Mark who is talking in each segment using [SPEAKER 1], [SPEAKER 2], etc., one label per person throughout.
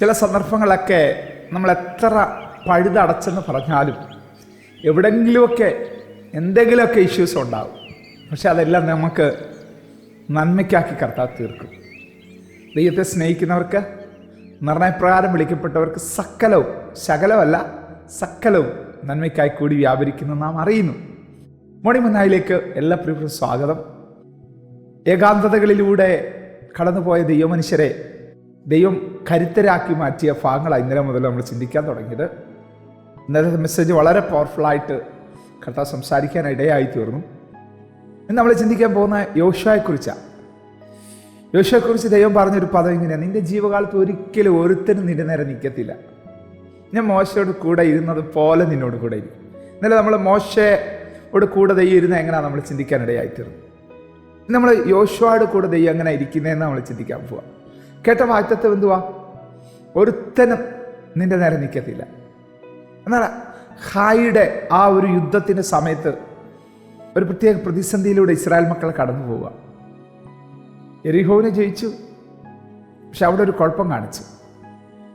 [SPEAKER 1] ചില സന്ദർഭങ്ങളൊക്കെ നമ്മൾ എത്ര പഴുതടച്ചെന്ന് പറഞ്ഞാലും എവിടെങ്കിലുമൊക്കെ എന്തെങ്കിലുമൊക്കെ ഇഷ്യൂസ് ഉണ്ടാവും. പക്ഷെ അതെല്ലാം നമുക്ക് നന്മയ്ക്കാക്കി കർത്താവ് തീർക്കും. ദൈവത്തെ സ്നേഹിക്കുന്നവർക്ക് നിർണയപ്രകാരം വിളിക്കപ്പെട്ടവർക്ക് സക്കലവും ശകലമല്ല സക്കലവും നന്മയ്ക്കായി കൂടി വ്യാപരിക്കുന്നു നാം അറിയുന്നു. മോണി മുന്നായിലേക്ക് എല്ലാ പ്രിയപ്പെട്ട സ്വാഗതം. ഏകാന്തതകളിലൂടെ കടന്നുപോയ ദൈവമനുഷ്യരെ ദൈവം കരുത്തരാക്കി മാറ്റിയ ഭാഗങ്ങളാണ് ഇന്നലെ മുതൽ നമ്മൾ ചിന്തിക്കാൻ തുടങ്ങിയത്. ഇന്നത്തെ മെസ്സേജ് വളരെ പവർഫുള്ളായിട്ട് കർത്താവ് സംസാരിക്കാൻ ഇടയായി തീർന്നു. ഇന്ന് നമ്മൾ ചിന്തിക്കാൻ പോകുന്ന യോശുവയെക്കുറിച്ചാണ്. യോശുവയെക്കുറിച്ച് ദൈവം പറഞ്ഞൊരു പദം ഇങ്ങനെയാണ്. നിന്റെ ജീവകാലത്ത് ഒരിക്കലും ഒരുത്തനും നിന്റെ നേരെ നിൽക്കത്തില്ല. ഞാൻ മോശയോട് കൂടെ ഇരുന്നത് പോലെ നിന്നോട് കൂടെ ഇരിക്കും. ഇന്നലെ നമ്മൾ മോശയോട് കൂടെ ദൈവം ഇരുന്ന എങ്ങനെയാണ് നമ്മൾ ചിന്തിക്കാൻ ഇടയായി തീർന്നു നമ്മൾ യോശുവയുടെ കൂടെ ദൈവം എങ്ങനെ ഇരിക്കുന്നതെന്ന് നമ്മൾ ചിന്തിക്കാൻ പോവാം. കേട്ട വാക്തത്വം എന്തുവാ? ഒരുത്തനും നിന്റെ നേരെ നിൽക്കത്തില്ല. എന്നാൽ ഹായിയുടെ ആ ഒരു യുദ്ധത്തിന്റെ സമയത്ത് ഒരു പ്രത്യേക പ്രതിസന്ധിയിലൂടെ ഇസ്രായേൽ മക്കൾ കടന്നു പോവുക. എരിഹോവിനെ ജയിച്ചു. പക്ഷെ അവിടെ ഒരു കുഴപ്പം കാണിച്ചു.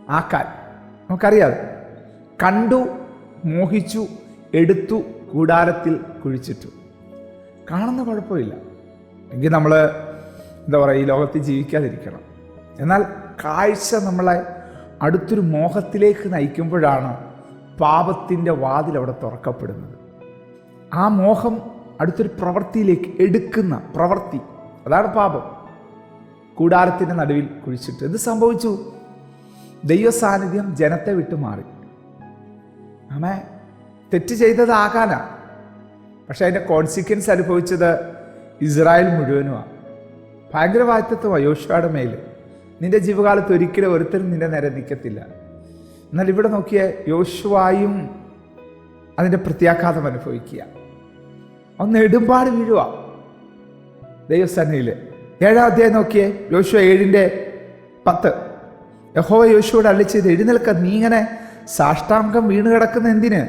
[SPEAKER 1] ആക്കാൻ നമുക്കറിയാതെ കണ്ടു മോഹിച്ചു എടുത്തു കൂടാരത്തിൽ കുഴിച്ചിട്ടു. കാണുന്ന കുഴപ്പമില്ല. എങ്കിൽ നമ്മൾ എന്താ പറയുക ഈ ലോകത്തിൽ ജീവിക്കാതിരിക്കണം. എന്നാൽ കാഴ്ച നമ്മളെ അടുത്തൊരു മോഹത്തിലേക്ക് നയിക്കുമ്പോഴാണ് പാപത്തിന്റെ വാതിൽ അവിടെ തുറക്കപ്പെടുന്നത്. ആ മോഹം അടുത്തൊരു പ്രവൃത്തിയിലേക്ക് എടുക്കുന്ന പ്രവൃത്തി അതാണ് പാപം. കൂടാരത്തിന്റെ നടുവിൽ കുഴിച്ചിട്ട് എന്ത് സംഭവിച്ചു? ദൈവ സാന്നിധ്യം ജനത്തെ വിട്ടു മാറി. ആമേ തെറ്റ് ചെയ്തത് ആകാനാ പക്ഷെ അതിന്റെ കോൺസിക്വൻസ് അനുഭവിച്ചത് ഇസ്രായേൽ മുഴുവനുമാണ്. ഭയങ്കരവാദിത്വമാണ് യോശുവയുടെ മേൽ നിന്റെ ജീവകാലത്ത് ഒരിക്കലും ഒരുത്തരും നിന്റെ നേരെ നിൽക്കത്തില്ല എന്നാൽ ഇവിടെ നോക്കിയ യോശുവായും അതിന്റെ പ്രത്യാഘാതം അനുഭവിക്കുക. ഒന്ന് എടുമ്പാട് വീഴുക. ദൈവസന്നിയിൽ ഏഴാം അധ്യായം നോക്കിയേ യോശുവ ഏഴിന്റെ പത്ത്. യഹോവ യോശുവോട് അള്ളി ചെയ്ത് എഴുന്നേൽക്ക നീ ഇങ്ങനെ സാഷ്ടാംഗം വീണ് കിടക്കുന്ന എന്തിന്?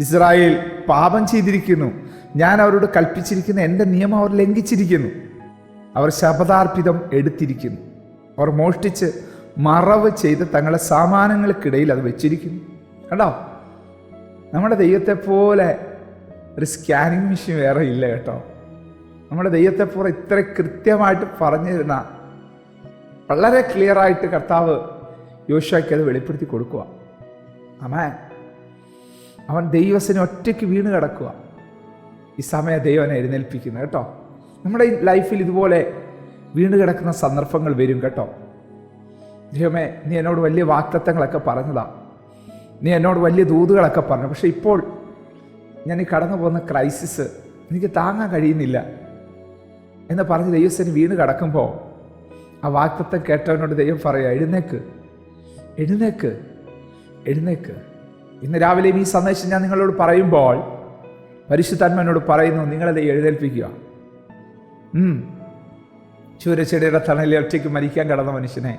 [SPEAKER 1] ഇസ്രായേൽ പാപം ചെയ്തിരിക്കുന്നു. ഞാൻ അവരോട് കൽപ്പിച്ചിരിക്കുന്ന എന്റെ നിയമം അവർ ലംഘിച്ചിരിക്കുന്നു. അവർ ശപഥാർപ്പിതം എടുത്തിരിക്കുന്നു. അവർ മോഷ്ടിച്ച് മറവ് ചെയ്ത് തങ്ങളുടെ സാമാനങ്ങൾക്കിടയിൽ അത് വെച്ചിരിക്കുന്നു. കണ്ടോ? നമ്മുടെ ദൈവത്തെ പോലെ ഒരു സ്കാനിങ് മെഷീൻ വേറെ ഇല്ല കേട്ടോ. നമ്മുടെ ദൈവത്തെ പോലെ ഇത്ര കൃത്യമായിട്ട് പറഞ്ഞു തരുന്ന വളരെ ക്ലിയർ ആയിട്ട് കർത്താവ് യോശുവയ്ക്ക് അത് വെളിപ്പെടുത്തി കൊടുക്കുക. അമേ അവൻ ദൈവസിനെ ഒറ്റയ്ക്ക് വീണ് കിടക്കുക. ഈ സമയ ദൈവനെ എഴുന്നേൽപ്പിക്കുന്നു കേട്ടോ. നമ്മുടെ ലൈഫിൽ ഇതുപോലെ വീണ് കിടക്കുന്ന സന്ദർഭങ്ങൾ വരും കേട്ടോ. ദൈവമേ നീ എന്നോട് വലിയ വാക്തത്വങ്ങളൊക്കെ പറഞ്ഞതാ. നീ എന്നോട് വലിയ ദൂതുകളൊക്കെ പറഞ്ഞു. പക്ഷെ ഇപ്പോൾ ഞാൻ ഈ കടന്നു പോകുന്ന ക്രൈസിസ് എനിക്ക് താങ്ങാൻ കഴിയുന്നില്ല എന്ന് പറഞ്ഞ് ദൈവസേന വീണ് കിടക്കുമ്പോൾ ആ വാക്തത്വം കേട്ടവനോട് ദൈവം പറയുക എഴുന്നേക്ക് എഴുന്നേക്ക് എഴുന്നേക്ക്. ഇന്ന് രാവിലെ ഈ സന്ദേശം ഞാൻ നിങ്ങളോട് പറയുമ്പോൾ പരിശുദ്ധാത്മനോട് പറയുന്നു നിങ്ങളെ എഴുന്നേൽപ്പിക്കുക. ചൂരച്ചെടിയുടെ തണലിൽ ഒറ്റയ്ക്ക് മരിക്കാൻ കടന്ന മനുഷ്യനെ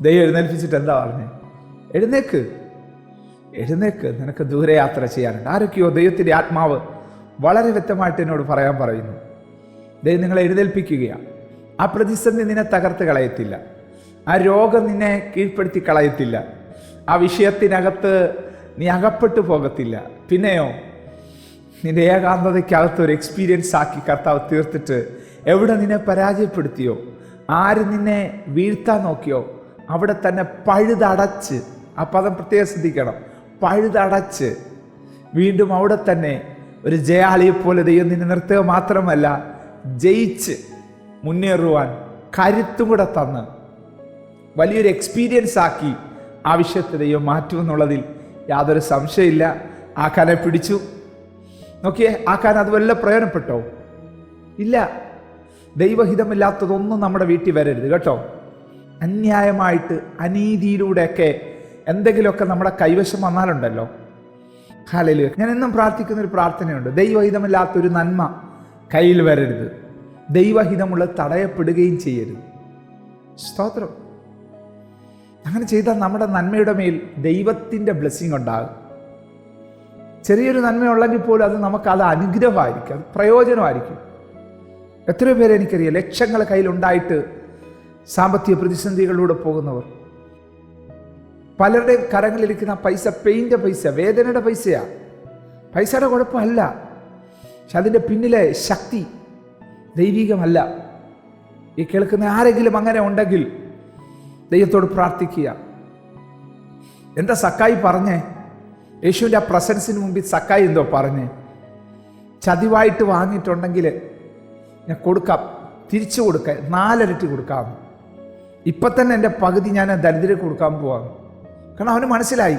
[SPEAKER 1] ദൈവം എഴുന്നേൽപ്പിച്ചിട്ട് എന്താ പറഞ്ഞേ? എഴുന്നേക്ക്. എഴുന്നേക്ക്. നിനക്ക് ദൂരയാത്ര ചെയ്യാനുണ്ട്. ആരൊക്കെയോ ദൈവത്തിന്റെ ആത്മാവ് വളരെ വ്യക്തമായിട്ട് എന്നോട് പറയാൻ പറയുന്നു. ദൈവം നിങ്ങളെ എഴുന്നേൽപ്പിക്കുകയാണ് ആ പ്രതിസന്ധി നിന്നെ തകർത്ത് കളയത്തില്ല. ആ രോഗം നിന്നെ കീഴ്പ്പെടുത്തി കളയത്തില്ല. ആ വിഷയത്തിനകത്ത് നീ അകപ്പെട്ടു പോകത്തില്ല. പിന്നെയോ നിന്റെ ഏകാന്തതയ്ക്കകത്ത് ഒരു എക്സ്പീരിയൻസ് ആക്കി കർത്താവ് തീർത്തിട്ട് എവിടെ നിന്നെ പരാജയപ്പെടുത്തിയോ? ആര് നിന്നെ വീഴ്ത്താൻ നോക്കിയോ? അവിടെ തന്നെ പഴുതടച്ച് ആ പദം പ്രത്യേകം ശ്രദ്ധിക്കണം പഴുതടച്ച്. വീണ്ടും അവിടെ തന്നെ ഒരു ജയാളിയെ പോലെ ദൈവം നിന്നെ നിർത്തുക മാത്രമല്ല ജയിച്ച് മുന്നേറുവാൻ കരുത്തും കൂടെ തന്ന്. വലിയൊരു എക്സ്പീരിയൻസ് ആക്കി ആ വിഷയത്തെ ദൈവം മാറ്റുമെന്നുള്ളതിൽ യാതൊരു സംശയമില്ല. ആക്കാനെ പിടിച്ചു. നോക്കിയേ ആക്കാൻ അത് വല്ല പ്രയോജനപ്പെട്ടോ? ഇല്ല. ദൈവഹിതമില്ലാത്തതൊന്നും നമ്മുടെ വീട്ടിൽ വരരുത് കേട്ടോ. അന്യായമായിട്ട് അനീതിയിലൂടെയൊക്കെ എന്തെങ്കിലുമൊക്കെ നമ്മുടെ കൈവശം വന്നാലുണ്ടല്ലോ. ഹാലലു ഞാൻ എന്നും പ്രാർത്ഥിക്കുന്ന ഒരു പ്രാർത്ഥനയുണ്ട്. ദൈവഹിതമില്ലാത്തൊരു നന്മ കയ്യിൽ വരരുത്. ദൈവഹിതമുള്ള തടയപ്പെടുകയും ചെയ്യരുത്. സ്തോത്രം. അങ്ങനെ ചെയ്താൽ നമ്മുടെ നന്മയുടെ മേൽ ദൈവത്തിന്റെ ബ്ലെസ്സിങ് ഉണ്ടാകും. ചെറിയൊരു നന്മയുള്ളെങ്കിൽ പോലും അത് നമുക്ക് അത് അനുഗ്രഹമായിരിക്കും. അത് പ്രയോജനമായിരിക്കും. എത്രയോ പേരെ എനിക്കറിയാം. ലക്ഷങ്ങൾ കയ്യിലുണ്ടായിട്ട് സാമ്പത്തിക പ്രതിസന്ധികളിലൂടെ പോകുന്നവർ. പലരുടെയും കരങ്ങളിലിരിക്കുന്ന പൈസ പെയിന്റെ പൈസ വേദനയുടെ പൈസയാ. പൈസയുടെ കുഴപ്പമല്ല. പക്ഷെ അതിന്റെ പിന്നിലെ ശക്തി ദൈവികമല്ല. ഈ കേൾക്കുന്ന ആരെങ്കിലും അങ്ങനെ ഉണ്ടെങ്കിൽ ദൈവത്തോട് പ്രാർത്ഥിക്കുക. എന്താ സക്കായി പറഞ്ഞേ? യേശുവിന്റെ ആ പ്രസൻസിന് മുമ്പിൽ സക്കായി എന്തോ പറഞ്ഞേ? ചതിവായിട്ട് വാങ്ങിയിട്ടുണ്ടെങ്കിൽ ഞാൻ കൊടുക്കാം. തിരിച്ചു കൊടുക്കാം. നാലരട്ടി കൊടുക്കാം. ഇപ്പം തന്നെ എന്റെ പകുതി ഞാൻ ദരിദ്രം കൊടുക്കാൻ പോവാം കാരണം അവന് മനസ്സിലായി.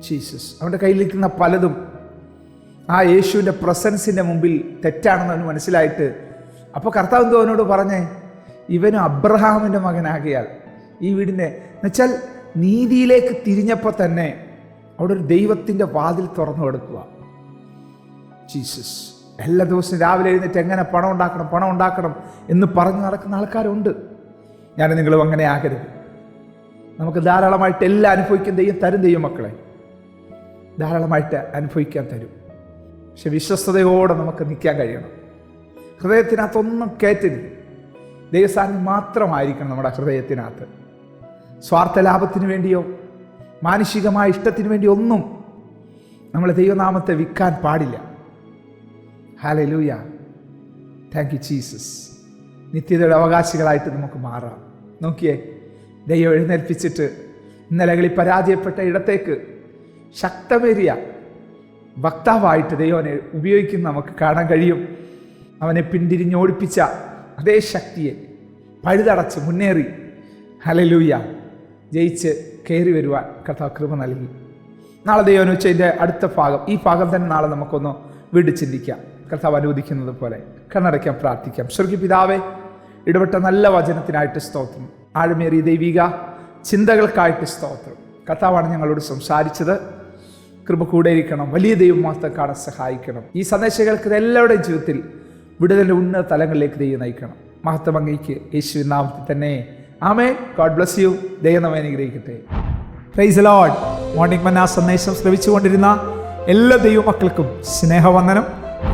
[SPEAKER 1] ജീസസ് അവന്റെ കയ്യിലിരിക്കുന്ന പലതും ആ യേശുവിന്റെ പ്രസൻസിന്റെ മുമ്പിൽ തെറ്റാണെന്ന് അവന് മനസ്സിലായിട്ട് അപ്പോൾ കർത്താവ് എന്തോ അവനോട് പറഞ്ഞേ? ഇവനും അബ്രഹാമിന്റെ മകനാകിയാൽ ഈ വീടിനെ. എന്നുവെച്ചാൽ നീതിയിലേക്ക് തിരിഞ്ഞപ്പോൾ തന്നെ അവിടെ ഒരു ദൈവത്തിന്റെ വാതിൽ തുറന്നു കൊടുക്കുക. ജീസസ് എല്ലാ ദിവസവും രാവിലെ എഴുന്നേറ്റ് എങ്ങനെ പണം ഉണ്ടാക്കണം പണം ഉണ്ടാക്കണം എന്ന് പറഞ്ഞ് നടക്കുന്ന ആൾക്കാരുണ്ട്. ഞാൻ നിങ്ങളും അങ്ങനെ ആകരുത്. നമുക്ക് ധാരാളമായിട്ട് എല്ലാം അനുഭവിക്കാൻ തെയ്യം തരും തെയ്യം മക്കളെ. ധാരാളമായിട്ട് അനുഭവിക്കാൻ തരും. പക്ഷെ വിശ്വസ്തയോടെ നമുക്ക് നിൽക്കാൻ കഴിയണം. ഹൃദയത്തിനകത്തൊന്നും കയറ്റരുത്. ദൈവസാന്നിധ്യം മാത്രമായിരിക്കണം നമ്മുടെ ഹൃദയത്തിനകത്ത്. സ്വാർത്ഥ ലാഭത്തിന് വേണ്ടിയോ മാനുഷികമായ ഇഷ്ടത്തിന് വേണ്ടി ഒന്നും നമ്മളെ ദൈവനാമത്തെ വിൽക്കാൻ പാടില്ല. ഹാലേ ലൂയ താങ്ക് യു ജീസസ് നിത്യതയുടെ അവകാശികളായിട്ട് നമുക്ക് മാറാം. നോക്കിയേ ദൈവം എഴുന്നേൽപ്പിച്ചിട്ട് ഇന്നലകളിൽ പരാജയപ്പെട്ട ഇടത്തേക്ക് ശക്തമേറിയ വക്താവായിട്ട് ദൈവനെ ഉപയോഗിക്കുന്ന നമുക്ക് കാണാൻ കഴിയും. അവനെ പിന്തിരിഞ്ഞോടിപ്പിച്ച അതേ ശക്തിയെ പഴുതടച്ച് മുന്നേറി. ഹലലൂയ ജയിച്ച് കയറി വരുവാൻ കഥാ കൃപ നൽകി. നാളെ ദൈവം ഉച്ചതിന്റെ അടുത്ത ഭാഗം ഈ ഭാഗം തന്നെ നാളെ നമുക്കൊന്ന് വീണ്ടും ചിന്തിക്കാം. കർത്താവ് അനുവദിക്കുന്നത് പോലെ കണ്ണടയ്ക്കാൻ പ്രാർത്ഥിക്കാം. സ്വർഗി പിതാവേ ഇടപെട്ട നല്ല വചനത്തിനായിട്ട് സ്തോത്രം. ആഴമേറിയ ദൈവിക ചിന്തകൾക്കായിട്ട് സ്തോത്രം. കർത്താവാണ് ഞങ്ങളോട് സംസാരിച്ചത്. കൃപ കൂടെ ഇരിക്കണം വലിയ മാത്രം കാണാൻ സഹായിക്കണം. ഈ സന്ദേശങ്ങൾക്ക് എല്ലാവരുടെയും ജീവിതത്തിൽ വിടുതലിന്റെ ഉന്നത തലങ്ങളിലേക്ക് ദൈവം നയിക്കണം. മഹത്വം യേശു നാമത്തിൽ തന്നെ. ആമേ ഗോഡ് ബ്ലസ് യു ദൈവം അനുഗ്രഹിക്കട്ടെ. പ്രൈസ് ലോഡ് മോർണിംഗ് മന്ന സന്ദേശം ശ്രമിച്ചുകൊണ്ടിരുന്ന എല്ലാ ദൈവമക്കൾക്കും സ്നേഹവന്ദനം.